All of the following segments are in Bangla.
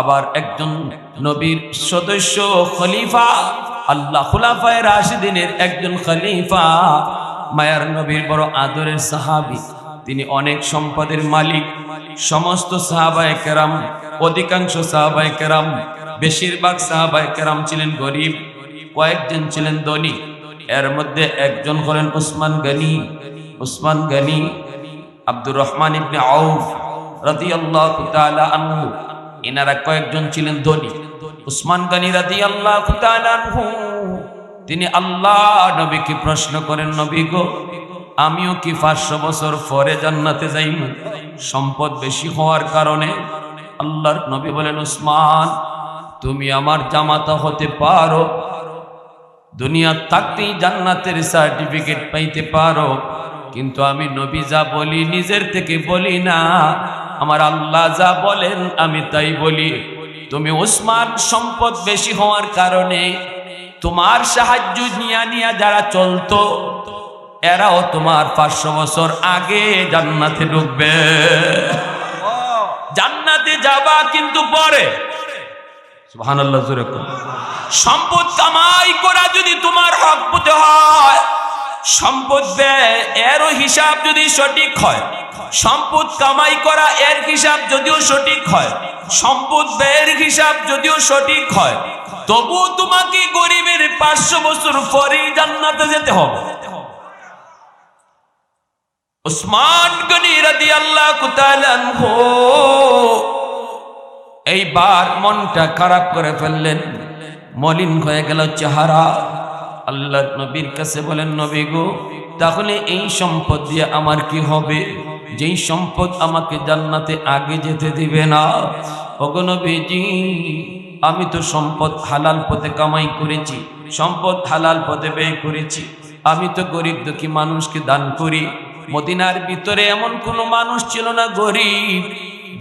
আবার একজন নবীর সদস্য খলিফা, আল্লাহ খুলাফায় রাশিদিনের একজন খলিফা। মায়ার নবীর বড় আদরের সাহাবি, তিনি অনেক সম্পদের মালিক। সমস্ত সাহাবায়ে কেরাম, অধিকাংশ সাহাবায়ে কেরাম, বেশিরভাগ সাহাবায়ে কেরাম ছিলেন গরিব, কয়েকজন ছিলেন ধনী। এর মধ্যে একজন হলেন উসমান গনি। উসমান গনি আব্দুর রহমান ইবনে আউফ রাদিয়াল্লাহু তাআলা আনহু এনারা কয়েকজন ছিলেন ধনী। উসমান গনি রাদিয়াল্লাহু আল্লাহ তিনি আল্লাহ নবীকে প্রশ্ন করেন, নবী গো, আমিও কি পাঁচশো বছর পরে জান্নাতে যাইব সম্পদ বেশি হওয়ার কারণে আল্লাহর নবী বলেন, উসমান, তুমি আমার জামাতা হতে পারো। দুনিয়া থাকতেই জান্নাতের সার্টিফিকেট পাইতে পারো। কিন্তু আমি নবী যা বলি, নিজের থেকে বলি না। আমার আল্লাহ যা বলেন, আমি তাই বলি। তুমি ওসমান সম্পদ বেশি হওয়ার কারণে তোমার সাহায্য নিয়া নিয়া যারা চলতো, এরাও তোমার পাঁচশো বছর আগে জান্নাতে ঢুকবে। জান্নাতে যাবা কিন্তু পরে। সম্পদ কামাই করা যদি তোমার হক হতে হয়, সম্পদ ব্যয়, এরও হিসাব যদি সঠিক হয় সম্পদ কামাই করা এর হিসাব যদিও সঠিক হয়। সম্পদ ব্যয়ের হিসাব যদিও সঠিক হয়। তবু তোমাকে গরিবের পাঁচশো বছর পরেই জান্নাতে যেতে হবে। এইবার মনটা খারাপ করে ফেললেন। মলিন হয়ে গেল চেহারা। আল্লাহ নবীর কাছে বলেন, নবী গো, তাহলে এই সম্পদ দিয়ে আমার কি হবে? যেই সম্পদ আমাকে জান্নাতে আগে যেতে দিবে না, ওগো নবীজি, আমি তো সম্পদ হালাল পথে কামাই করেছি, সম্পদ হালাল পথে ব্যয় করেছি, আমি তো গরিব দুঃখী মানুষকে দান করি। মদিনার ভিতরে এমন কোনো মানুষ ছিল না গরিব,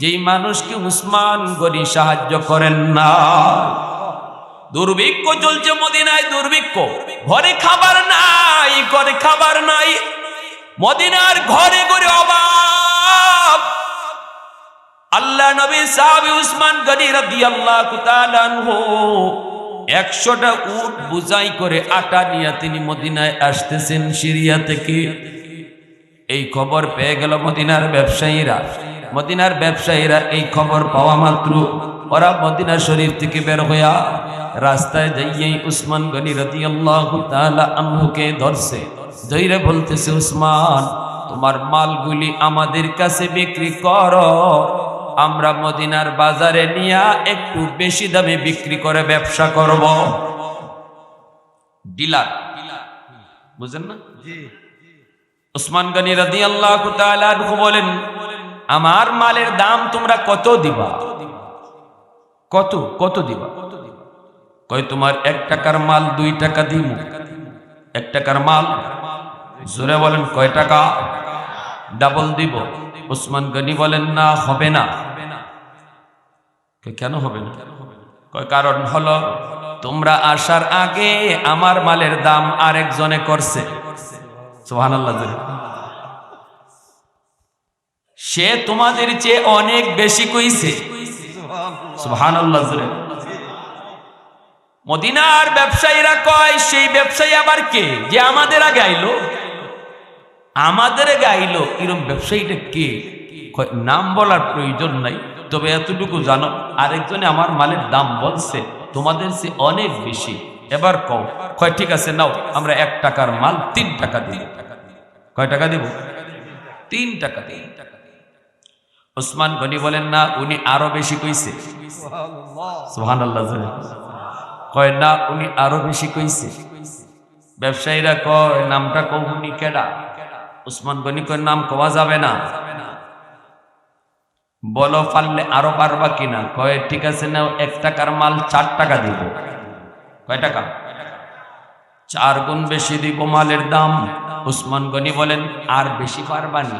যেই মানুষকে উসমান গরি সাহায্য করেন না। দুর্ভিক্ষ চলছে মদিনায়, দুর্ভিক্ষ। ঘরে খাবার নাই, ঘরে খাবার নাই। মদিনার ঘরে ঘরে অভাব। আল্লাহ নবী সাহাবী উসমান গনি রাদিয়াল্লাহু তাআলা একশোটা উট বুঝাই করে আটা নিয়ে তিনি মদিনায় আসতেছেন সিরিয়া থেকে। এই খবর পেয়ে গেল মদিনার ব্যবসায়ীরা। মদিনার ব্যবসায়ীরা এই খবর পাওয়া মাত্র। ওরা মদিনা শরীফ থেকে বের হইয়া রাস্তায় যাইয়েই উসমান গনি রাদিয়াল্লাহু তাআলা আনহুকে ধরছে। ধৈরে বলতেছে উসমান তোমার মালগুলি আমাদের কাছে বিক্রি করো। আমরা মদিনার বাজারে নিয়ে একটু বেশি দামে বিক্রি করে ব্যবসা করব। ডিলার। বুঝেন না? উসমান গনি রাদি আল্লাহ বলেন আমার মালের দাম তোমরা কত দিবা? কত? কত দিবা? কয় তোমার এক টাকার মাল দুই টাকা দিব এক টাকার মাল জোরে বলেন, কয় টাকা? ডাবল দিব। উসমান গনি বলেন, না, হবে না। কেন হবে না? কয়, কারণ হলো, তোমরা আসার আগে আমার মালের দাম আরেকজনে করছে। সোহানাল্লাহ সে তোমাদের চেয়ে অনেক বেশি কইছে। জোরে। মদিনার ব্যবসায়ীরা কয়, সেই ব্যবসায়ী আবার কে? যে আমাদের আগে আইলো? আমাদের আগে আইলো এরকম ব্যবসায়ীটা কে? নাম বলার প্রয়োজন নাই, তবে এতটুকু জানো, আরেকজনে আমার মালের দাম বলছে, তোমাদের সে অনেক বেশি। এবার কও, কয়, ঠিক আছে, নাও, আমরা এক টাকার মাল তিন টাকা দিব। কয় টাকা দিব? তিন টাকা তিন টাকা ওসমান গনি বলেন, না, উনি আরও বেশি কইছে। কয়, না, উনি আরও বেশি কইছে। ব্যবসায়ীরা কয়, নামটা কৌ উনি কেডা? উসমান গনি কয় নাম কওয়া যাবে না। বলো, পারলে আরও পারবা কিনা? কয়ে, ঠিক আছে না এক টাকার মাল চার টাকা দিব। কয় টাকা? চার গুণ বেশি দিব মালের দাম। উসমান গনি বলেন, আর বেশি পারবানি